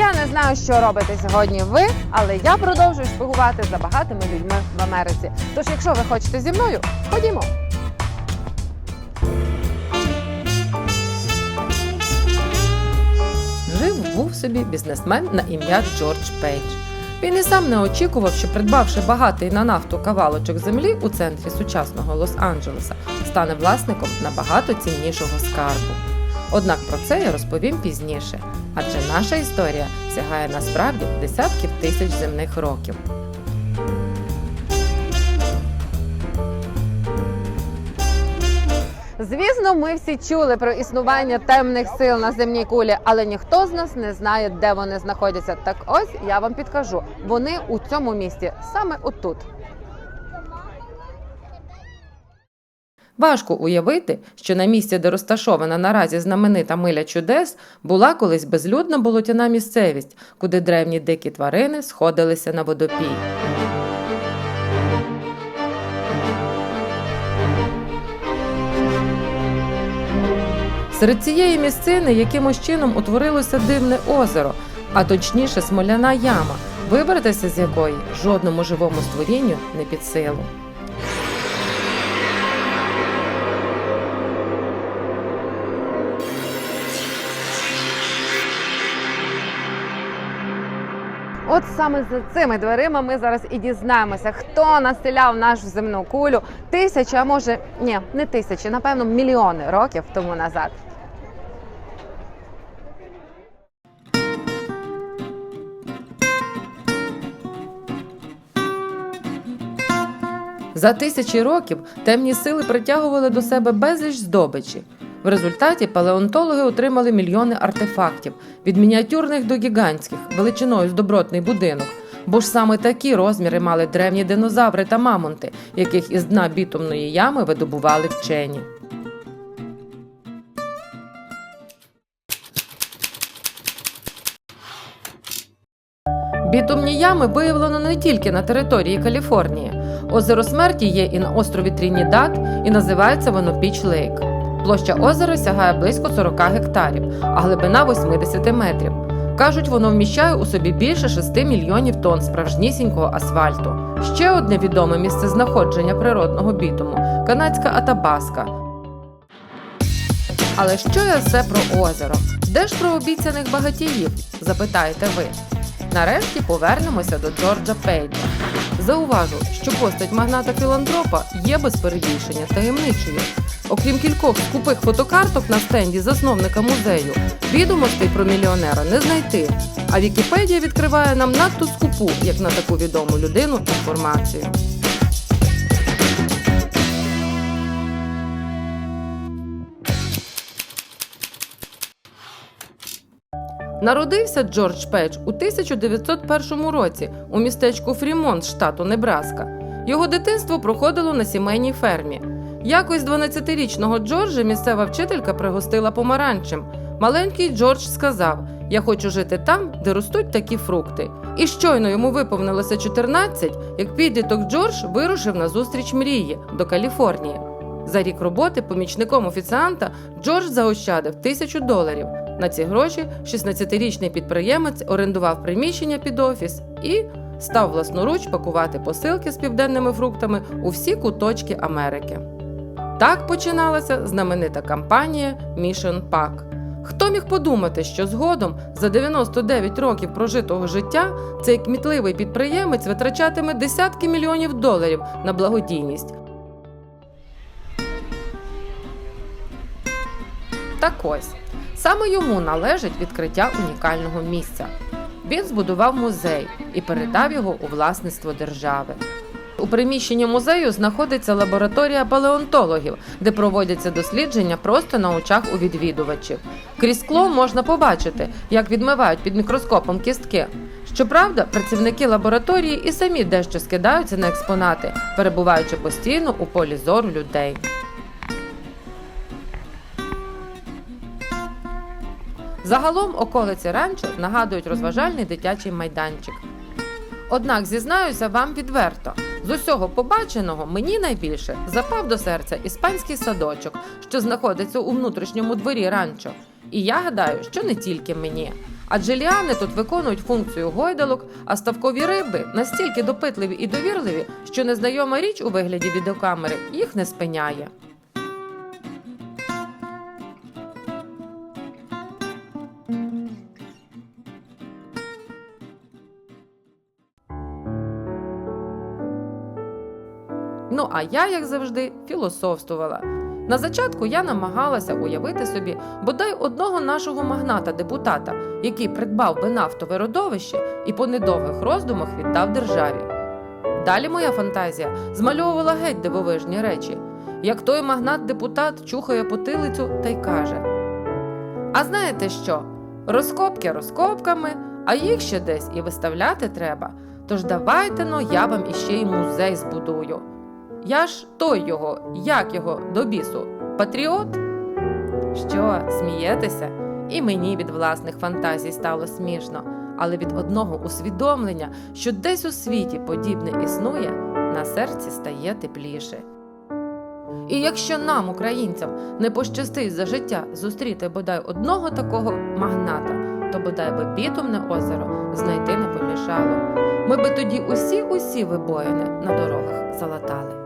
Я не знаю, що робите сьогодні ви, але я продовжую шпигувати за багатими людьми в Америці. Тож, якщо ви хочете зі мною, ходімо. Жив був собі бізнесмен на ім'я Джордж Пейдж. Він і сам не очікував, що придбавши багатий на нафту кавалочок землі у центрі сучасного Лос-Анджелеса, стане власником набагато ціннішого скарбу. Однак про це я розповім пізніше, адже наша історія сягає насправді десятків тисяч земних років. Звісно, ми всі чули про існування темних сил на земній кулі, але ніхто з нас не знає, де вони знаходяться. Так ось я вам підкажу. Вони у цьому місті, саме отут. Важко уявити, що на місці, де розташована наразі знаменита миля чудес, була колись безлюдна болотяна місцевість, куди древні дикі тварини сходилися на водопій. Серед цієї місцини якимось чином утворилося дивне озеро, а точніше смоляна яма, вибратися з якої жодному живому створінню не під силу. От саме за цими дверима ми зараз і дізнаємося, хто населяв нашу земну кулю тисячі, а може ні, не тисячі, напевно, мільйони років тому назад. За тисячі років темні сили притягували до себе безліч здобичі. В результаті палеонтологи отримали мільйони артефактів від мініатюрних до гігантських, величиною з добротний будинок. Бо ж саме такі розміри мали древні динозаври та мамонти, яких із дна бітумної ями видобували вчені. Бітумні ями виявлено не тільки на території Каліфорнії. Озеро смерті є і на острові Трінідад, і називається воно Піч Лейк. Площа озера сягає близько 40 гектарів, а глибина 80 метрів. Кажуть, воно вміщає у собі більше 6 мільйонів тонн справжнісінького асфальту. Ще одне відоме місце знаходження природного бітуму канадська Атабаска. Але що я все про озеро? Де ж про обіцяних багатіїв? запитаєте ви. Нарешті повернемося до Джорджа Пейджа. Зауважу, що постать магната філантропа є без перебільшення таємничою. Окрім кількох скупих фотокарток на стенді засновника музею, відомостей про мільйонера не знайти. А Вікіпедія відкриває нам надто скупу, як на таку відому людину, інформацію. Народився Джордж Педж у 1901 році у містечку Фрімонт, штату Небраска. Його дитинство проходило на сімейній фермі. Якось 12-річного Джорджа місцева вчителька пригостила помаранчем. Маленький Джордж сказав: Я хочу жити там, де ростуть такі фрукти. І щойно йому виповнилося 14, як підліток Джордж вирушив на зустріч мрії до Каліфорнії. За рік роботи помічником офіціанта Джордж заощадив тисячу доларів. На ці гроші 16-річний підприємець орендував приміщення під офіс і став власноруч пакувати посилки з південними фруктами у всі куточки Америки. Так починалася знаменита кампанія Mission Pack. Хто міг подумати, що згодом за 99 років прожитого життя цей кмітливий підприємець витрачатиме десятки мільйонів доларів на благодійність. Так ось саме йому належить відкриття унікального місця. Він збудував музей і передав його у власництво держави. У приміщенні музею знаходиться лабораторія палеонтологів, де проводяться дослідження просто на очах у відвідувачів. Крізь скло можна побачити, як відмивають під мікроскопом кістки. Щоправда, працівники лабораторії і самі дещо скидаються на експонати, перебуваючи постійно у полі зору людей. Загалом околиці ранчо нагадують розважальний дитячий майданчик. Однак зізнаюся вам відверто, з усього побаченого мені найбільше запав до серця іспанський садочок, що знаходиться у внутрішньому дворі ранчо. І я гадаю, що не тільки мені. Адже ліани тут виконують функцію гойдалок, а ставкові риби настільки допитливі і довірливі, що незнайома річ у вигляді відеокамери їх не спиняє. Ну а я, як завжди, філософствувала. На зачатку я намагалася уявити собі бодай одного нашого магната-депутата, який придбав би нафтове родовище і по недовгих роздумах віддав державі. Далі моя фантазія змальовувала геть дивовижні речі, як той магнат-депутат чухає потилицю та й каже: А знаєте що? Розкопки розкопками, а їх ще десь і виставляти треба. Тож давайте но я вам іще й музей збудую. Я ж той його, як його до бісу, патріот? Що, смієтеся? І мені від власних фантазій стало смішно, але від одного усвідомлення, що десь у світі подібне існує, на серці стає тепліше. І якщо нам, українцям, не пощастить за життя зустріти бодай одного такого магната, то бодай би бітумне озеро знайти не помішало. Ми би тоді усі усі вибоїни на дорогах залатали.